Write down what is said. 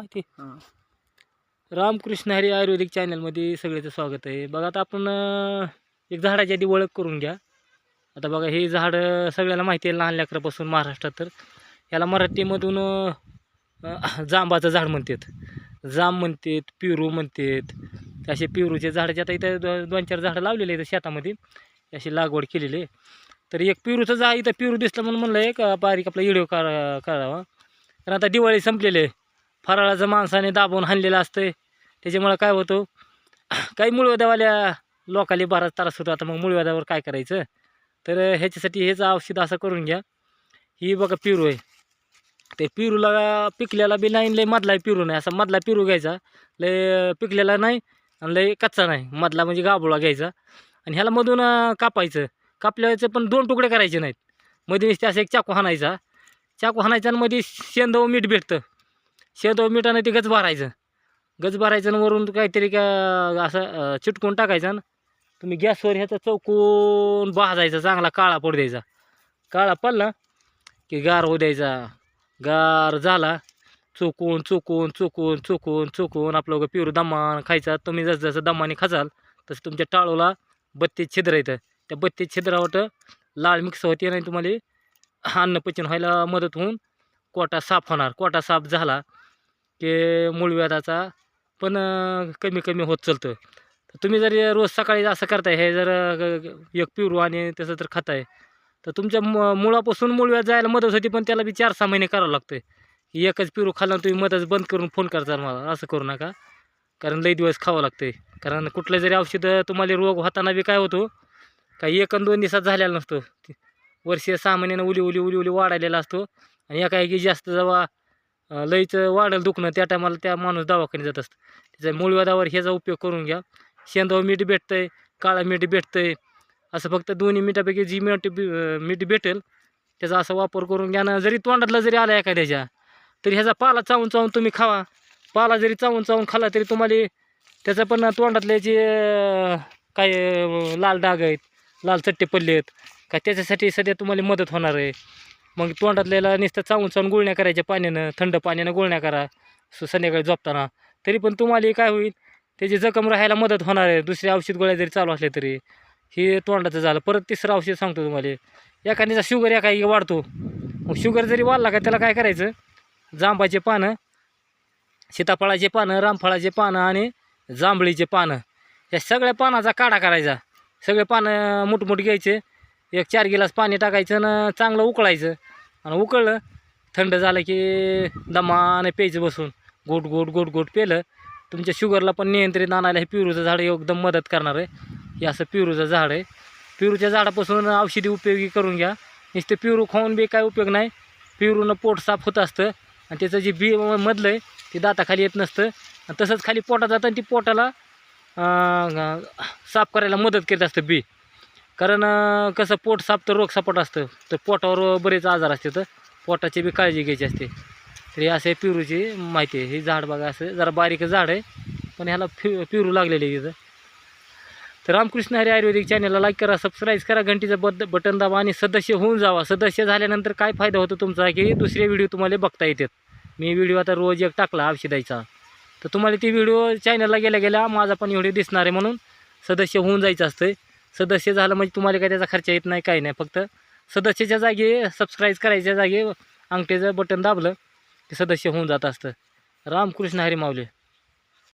माहिती हां. रामकृष्ण हरी आयुर्वेदिक चॅनलमध्ये सगळ्याचं स्वागत आहे. बघा आता आपण एक झाडाची आधी ओळख करून घ्या. आता बघा हे झाड सगळ्याला माहिती आहे लहान लेकरापासून महाराष्ट्रात तर. याला मराठीमधून जांबाचं झाड म्हणतात. जांब म्हणतात पिरू म्हणतात. असे पिरूचे झाडाचे आता इथं दोन चार झाडं लावलेले आहेत शेतामध्ये. अशी लागवड केलेली आहे. तर एक पिरूचं जा इथं पिरू दिसलं म्हणून म्हणलं एक बारीक आपला व्हिडिओ करा करावा कारण आता दिवाळी संपलेली आहे. फराळाचं माणसाने दाबून हाणलेलं असतं त्याच्यामुळं काय होतो? काही मुळव्याधावाल्या लोकाले बराच त्रास होतो. आता मग मुळव्याधावर काय करायचं? तर ह्याच्यासाठी हेच औषध असं करून घ्या. ही बघा पिरू आहे. ते पिरूला पिकलेला बी नाही लय मधला पिरू नाही. असा मधला पिरू घ्यायचा. लय पिकलेला नाही आणि लय कच्चा नाही. मधला म्हणजे गाबोळा घ्यायचा. आणि ह्याला मधून कापायचं. कापल्याचं पण दोन तुकडे करायचे नाहीत. मध्ये असं एक चाकू हाणायचा. चाकू हाणायचा आणि मध्ये शेंदव मीठ भेटतं. शेंदव मिठानं ते गच भरायचं. गच भरायचं आणि वरून काहीतरी का असं चिटकून टाकायचं आणि तुम्ही गॅसवर ह्याचा चौकून भाजायचा चांगला काळा पडू द्यायचा. काळा पडला की गार होऊ द्यायचा. गार झाला चुकून चुकून चुकून चुकून चुकून आपलं उगा पिरू दमान खायचा. तुम्ही जसं जसं दमाने खाचाल तसं तुमच्या टाळूला बत्तीस छिद्र येतं त्या बत्तीस छिद्रावर लाळ मिक्स होते आणि तुम्हाला अन्न पचन व्हायला मदत होऊन कोटा साफ होणार. कोटा साफ झाला की मूळव्याधाचा पण कमी कमी होत चालतं तर तुम्ही जर रोज सकाळी असं करताय हे जर एक पिरू आणि तसं तर खाताय तर तुमच्या मु मुळापासून मूळव्याध जायला मदत होती पण त्याला बी चार सहा महिने करावं लागतं एकच पिरू खाल्लं तुम्ही मदत बंद करून फोन करता मला असं करू नका. कारण लई दिवस खावं लागतं कारण कुठलं जरी औषधं तुम्हाला रोग होताना बी काय होतो काही एक आणि दोन दिवसात झालेला नसतो. वर्षीय सहा महिन्यानं उली उली उली उली वाढायलेला असतो. आणि एकाएकी जास्त जेव्हा लईच वाढेल दुखणं त्या टायमाला त्या माणूस दवाखान्यात जात असतं. त्याच्या मूळव्याधावर ह्याचा उपयोग करून घ्या. शेंदव मीठ भेटतं आहे काळं मीठ भेटतं आहे असं फक्त दोन्ही मिठापैकी जी मीठ मीठ भेटेल त्याचा असा वापर करून घ्या. ना जरी तोंडातला जरी आला एखाद्याच्या तरी ह्याचा पाला चावून चावून तुम्ही खावा. पाला जरी चावून चावून खाला तरी तुम्हाला त्याचा पण तोंडातले जे काय लाल डाग आहेत लाल चट्टे पडले आहेत का त्याच्यासाठी सध्या तुम्हाला मदत होणार आहे. मग तोंडातल्याला नुसतं चावून चावून गुळण्या करायच्या पाण्यानं थंड पाण्यानं गुळण्या करा स- संध्याकाळी झोपताना. तरी पण तुम्हाला काय होईल त्याची जखम राहायला मदत होणार आहे. दुसरी औषध गोळ्या जरी चालू असले तरी हे तोंडाचं झालं. परत तिसरं औषध सांगतो तुम्हाला. एखाद्याचा शुगर एका वाढतो. मग शुगर जरी वाढला का त्याला काय करायचं? जांबाचे पानं सीताफळाचे पानं रामफळाचे पानं आणि जांभळीचे पानं. या सगळ्या पानाचा काढा करायचा. सगळे पानं मोठमोठे घ्यायचे. एक चार गिलास पाणी टाकायचं आणि चांगलं उकळायचं. आणि उकळलं थंड झालं की दमाने प्यायचं बसून. गोट गोट गोट गोट पेलं. तुमच्या शुगरला पण नियंत्रित आणायला हे पिरूचं झाड एकदम मदत करणार आहे. हे असं पिरूचं झाड आहे. पिरूच्या झाडापासून औषधी उपयोगी करून घ्या. नुसते पिरू खाऊन बी काय उपयोग नाही. पिरूनं पोट साफ होत असतं. आणि त्याचं जे बी मधलं आहे ते दाताखाली येत नसतं. आणि तसंच खाली पोटात जातं आणि ती पोटाला साफ करायला मदत करीत असतं बी. कारण कसं पोट साफ तर रोग सपाट असतं. तर पोटावर बरेच आजार असते तर पोटाची बी काळजी घ्यायची असते. तर हे असे पिरूची माहिती आहे. हे झाड बघा असं जरा बारीक झाड आहे पण ह्याला फि पिरू लागलेले आहे तर रामकृष्ण हरी आयुर्वेदिक चॅनलला लाईक करा सबस्क्राईब करा घंटीचं बद बटन दाबा आणि सदस्य होऊन जावा. सदस्य झाल्यानंतर काय फायदा होतो तुमचा? की दुसरे व्हिडिओ तुम्हाला बघता येतात. मी व्हिडिओ आता रोज एक टाकला औषधाचा तर तुम्हाला ती व्हिडिओ चॅनलला गेल्या गेल्या माझा पण व्हिडिओ दिसणार आहे म्हणून सदस्य होऊन जायचं असतं सदस्य झालं म्हणजे तुम्हाला काय त्याचा खर्च येत नाही काही नाही. फक्त सदस्याच्या जागी सबस्क्राईब करायच्या जागी अंगठीचं बटन दाबलं की सदस्य होऊन जात असतं. रामकृष्ण हरी माऊली.